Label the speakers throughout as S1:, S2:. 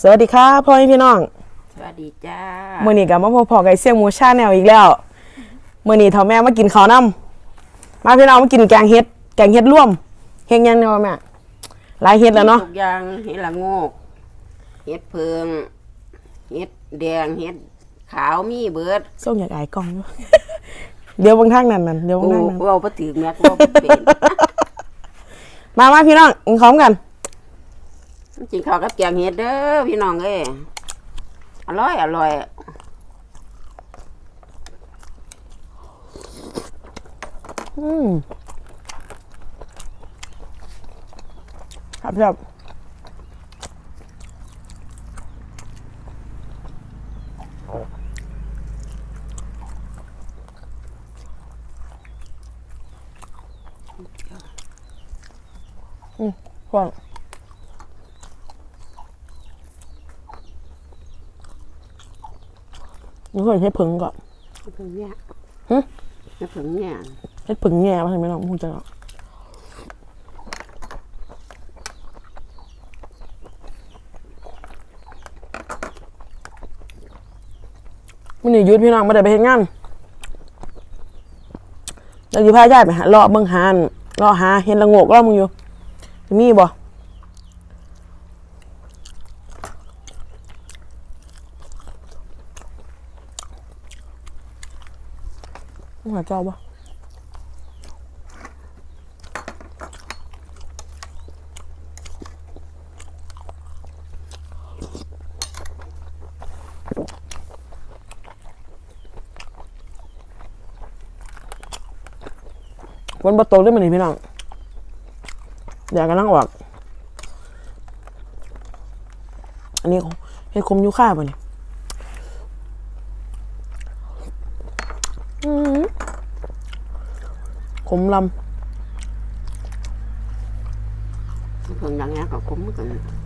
S1: สวัสดีครับพ่อแม่พี่น้อง
S2: สวัสดีจ้า
S1: มื้อนี้ก็มาพบพอกับไอ้เสี่ยงหมูชาแนลอีกแล้วมื้อนี้เฒ่าแม่มากินข้าวนํมาพี่น้องมากินแกงเห็ดแกงเห็ดร่วมเฮ็ดยังเนาะแม่หลายเห็ดแล้วเนาะ
S2: ทุกอย่างเห็ดละโงกเห็ดเพิงเห็ดแดงเห็ดขาวมีเบิด
S1: ส่งอยากอายกล้องอยู่ เดี๋ยวเบางทางนั้นนั่นเดี๋ยวเบาง
S2: กู
S1: ทางนั้น
S2: เว่าบ่ถึงแม่กูเว่าบ่เป็น
S1: มามาพี่น้องกินข้าวกัน
S2: จริงข้าวกับแกงเห็ดเด้อพี่น้องเอ้ยอร่อยอร่อย
S1: อืมครับครับอืมฟัง นี่เคยให้ผึ่งก่อน
S2: เห็ดเพิงเนี่ย
S1: หึ
S2: เห็ดเพิงเนี่ย
S1: ให้ผึ่งแง่มาให้ไหมน้องพูดจังอะมันนี่หยุดพี่น้องมาได้ไปเห็นงานเราอยู่พาย้ายไปหาเลาะเบิ่งหานเลาะหาเห็นละโงกเลาะมึงอยู่ มีบ่ หาเจ้าบ่วันบ่ตกได้มันนี่พี่น้องอยากกันนั่งออก อันนี้เฮ็ดคมยูค่าป่ะเนี่อืม ขมล
S2: เห็ดเ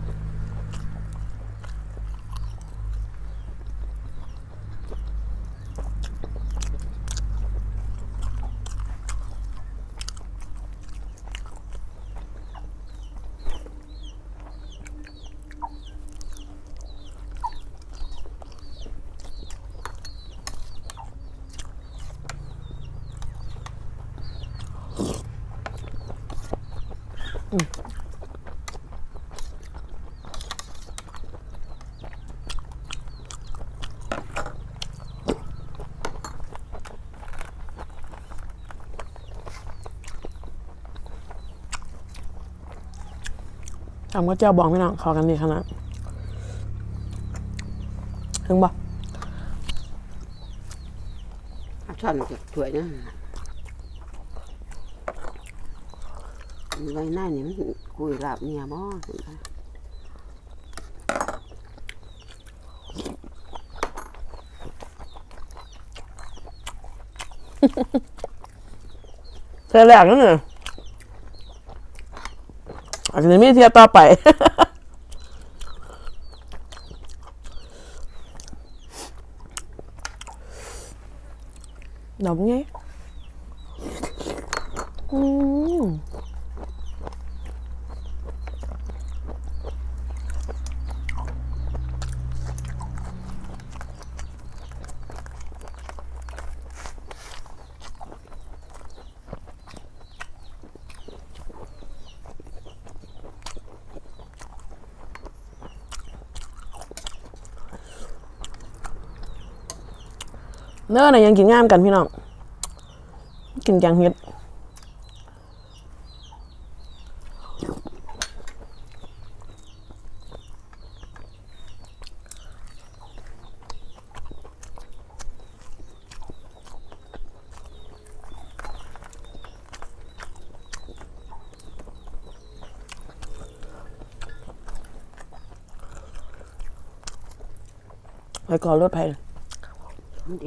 S2: ทำ
S1: ก็เจ้าบองพี่น้องขอกันดีขนาดถึงบ่
S2: เอาช้อนมาจากถ้วยนะไว้หน้านี่มันคุยลาบเมียบ่
S1: เธอแรกนั่นน่ะอ อาจจะมีเทียบต่อไปดอก เนื้อน่ะยังกินง่ามกันพี่น้อง กินแกงเห็ดไปก่อนรถไฟ
S2: มันดีหน่อย
S1: อัน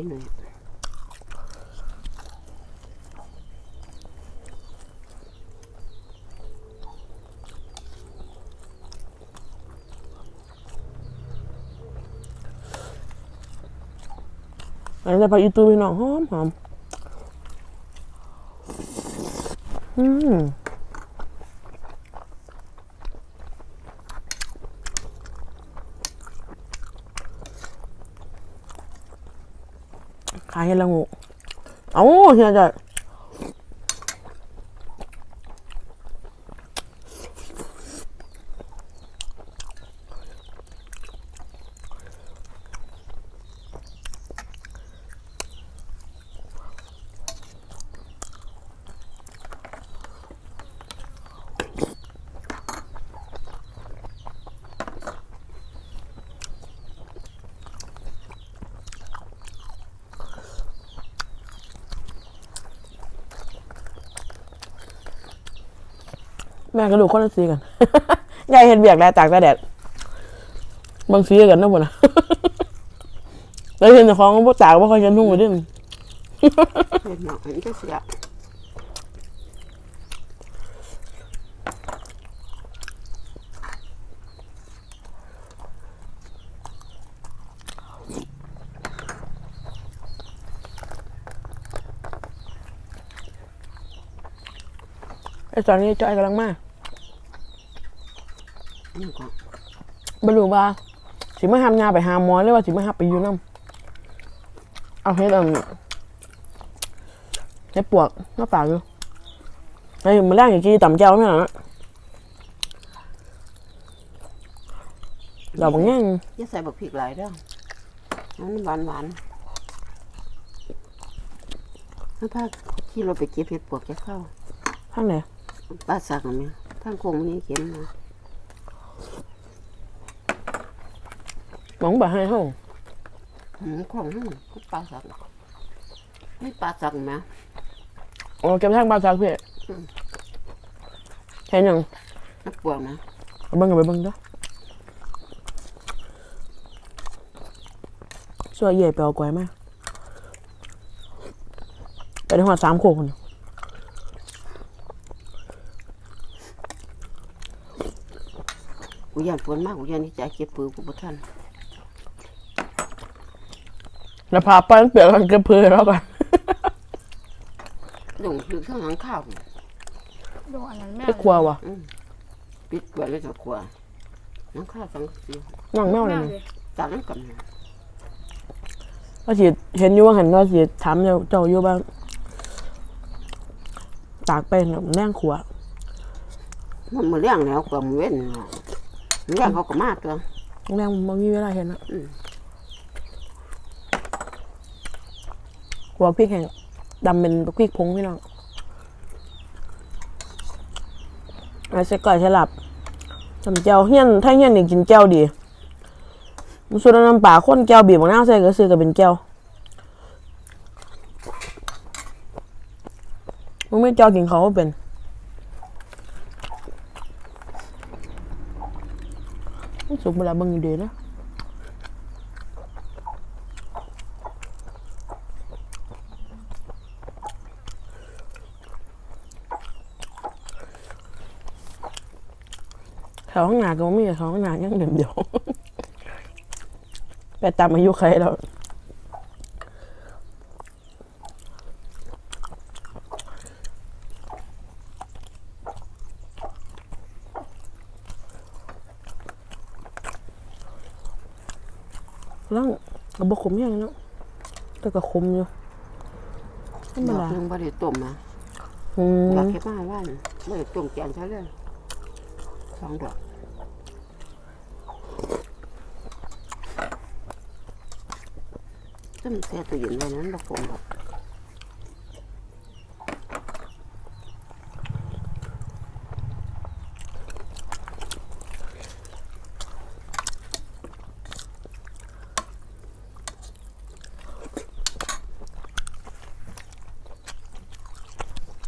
S1: นี้ไปอีตูพี่น้องหอมหอมอืม ขายเห็ดละงูเอ้าเฮียจะ แม่กระดูกคนละสีกันยายเห็ดเบียกได้ตากแต่แดด บางสีกันนะหมดนะแล้วเห็นของพวกตากว่าเขาจะนุ่งไปด้วย
S2: เห็ดหน่อยมันจะเสีย
S1: ไอ้ตอนนี้จอยกำลังมา
S2: นี่ก็
S1: บรรลุว่าสิมาหามยาไปหาหมอหรือว่าสิมาหาไปอยู่น้ำเอาเฮ็ดอันเฮ็ดปวกหน้าปากอยู่ไอ้มันแรกอย่างกี้ต่ำเจ้าไม่หรอเราบางอย่าง
S2: อย่าใส่บักพริกหลายเด้อมันหวานหวานถ้าพาขี่รถไปเก็บเห็ดปวกจะเข้า
S1: ข้างไหน
S2: ปลาสักมั้ยทางโค้งนี้เข็นมา
S1: มองบ่ให้เฮา
S2: หืมของนั่นก็ปลาสักนี่ปลาสักไหม
S1: เอาเก็บทางบ้านซักเพื่อเห็นยัง
S2: นักปวกนะ
S1: เอาเบิ่งกันไปเบิ่งเด้อช่วยเย่ไปเอากล้วยมาไปได้หัวสามโคกคน
S2: กูยันฝนมากกูยันที่จะเก็บปืนกูบ่ทัน
S1: แล้วพาไปมันเปลี่ยนกันกระเพือแล้วกัน
S2: ลงคือข้างหลังข้าว
S3: ดูอันนั้นแม่
S1: ไอ้กลัววะ
S2: ปิดกว่าแล้วจะกลัวน้องข้าวสังสี
S1: น้องแมวเลย
S3: แม่
S1: นะ
S3: เลย
S2: ตาน้ำกันนะ
S1: ว่าสิเห็นอยู่ว่าเห็นว่าสิถามเจ้าเจ้าอยู่บ้างตากเป็นแน่งขัว
S2: มันมือเลี้ยงแล้วกว่ามือเว้นเนาะมือเลี้ยงเขาก็มาตัว
S1: แน่งมันมีเวลาเห็นนะ
S2: อืม
S1: ขัวพริกแห้งดำเป็นพริกผงพี่น้องไอ้ใส่ก่อยใส่หลับทำเจ้าเฮี้ยนถ้าเฮี้ยนนี่กินแก้วดีมันส่วนน้ำปลาข้นแก้วบีบมะนาวใส่ก็ซื้อก็เป็นแก้วมึงไม่เจ้ากินเขาก็เป็นสุกเวลาเบิ่งดีนะ เขาห้องงานก็ไม่มีเขาห้องงานยังเดิมเดียวไปตามอายุใครแล้วร่างกระบอกขมยังเนาะแต่ก็ขมอยู่ธรรม
S2: ดอก
S1: ดา
S2: เพิ่งบ่ได้ต้มนะ
S1: อื
S2: ดอก
S1: ม
S2: เก็บมาว่านบ่ได้ต้มแกงซะเลยสองดอก ต้มแช่ตู้เย็นไว้นั้นดอกผมดอก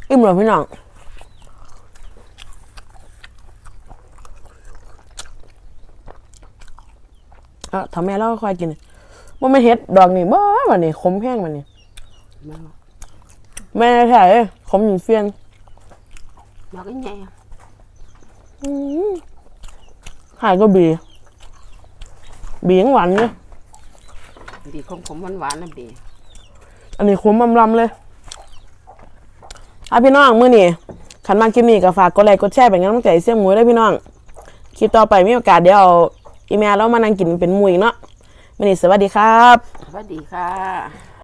S1: อิ่ ว่าไม่นเฮ็ดดอกนี่บ้าวันนี้ขมแห้งวันนี้
S2: มา
S1: แม่ถ่ายขมหยิงเฟียน
S2: ดอกใหญ่
S1: หายก็บี บียังหวานเลย
S2: ๆดีขมๆหวานๆนะดี
S1: อันนี้ขมลำๆเลยอะพี่น้องมื้อนี้ขันมาคลิปนี้ก็ฝากกดไลค์กดแชร์เป็นกำลังใจเสี่ยงหมูด้วยพี่น้อง คลิปต่อไปมีโอกาสเดี๋ยวเอาอีเมลแล้วมานั่งกินเป็นหมูอีกเนาะ มินิสวัสดีครับ
S2: สวัสดีค่ะ